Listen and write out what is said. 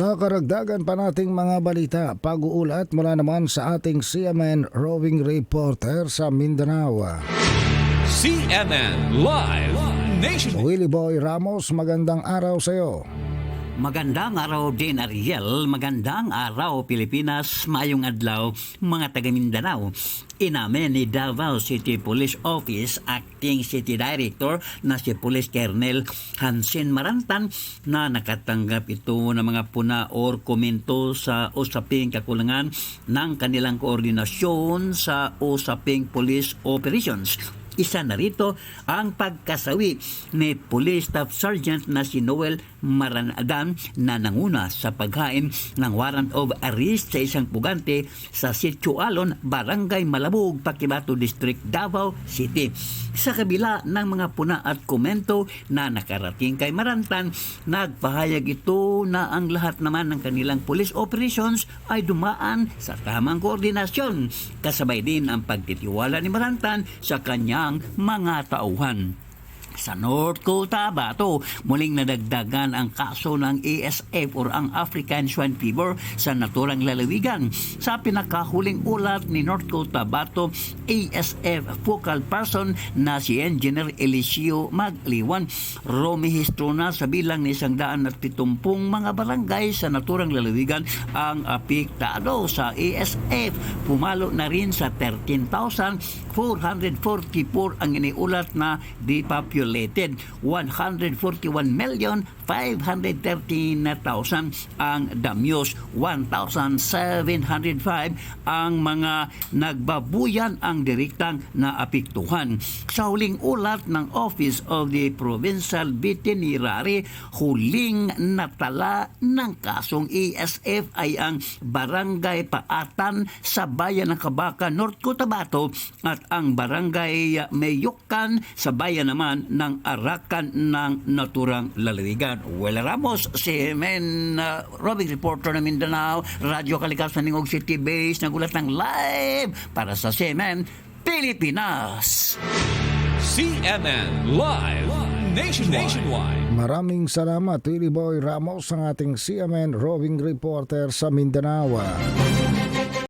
Sa karagdagan pa nating mga balita, pag-uulat mula naman sa ating CMN roving reporter sa Mindanao. CNN Live Nation. Willie Boy Ramos, magandang araw sa iyo. Magandang araw din Ariel, magandang araw Pilipinas, mayong adlaw mga taga Mindanao. Inamen ni Davao City Police Office Acting City Director na si Police Colonel Hansen Marantan na nakatanggap ito ng mga puna or komento sa usaping kakulangan ng kanilang koordinasyon sa usaping police operations. Isa na rito ang pagkasawi ni Police Staff Sergeant na si Noel Maranadan na nanguna sa paghain ng warrant of arrest sa isang pugante sa Sitio Alon, Barangay Malabog, Pakibato District, Davao City. Sa kabila ng mga puna at komento na nakarating kay Marantan, nagpahayag ito na ang lahat naman ng kanilang police operations ay dumaan sa tamang koordinasyon. Kasabay din ang pagtitiwala ni Marantan sa kanyang mga tauhan. Sa North Cotabato, muling nadagdagan ang kaso ng ASF or ang African Swine Fever sa naturang lalawigan. Sa pinakahuling ulat ni North Cotabato ASF focal person na si Engineer Eliseo Magliwan, rumihistro na sa bilang ni isang daan at pitumpung mga barangay sa naturang lalawigan ang apektado sa ASF. Pumalo na rin sa 13,444 ang iniulat na depopulated. 141 million 513,000 ang damyos. 1,705 ang mga nagbabuyan ang direktang naapektuhan. Sa huling ulat ng Office of the Provincial Veterinary, huling natala ng kasong ESF ay ang Barangay Paatan sa Bayan ng Kabaka, North Cotabato at ang Barangay Mayukan sa bayan naman ng Arakan ng Naturang Lalawigan. Well Ramos, CMN uh, Robing Reporter ng Mindanao, Radyo Kalikasan ng Og City Base, nagulat ng live para sa CMN Pilipinas. CNN Live Nation Nationwide. Maraming salamat Willie Boy Ramos ang ating CMN roving reporter sa Mindanao.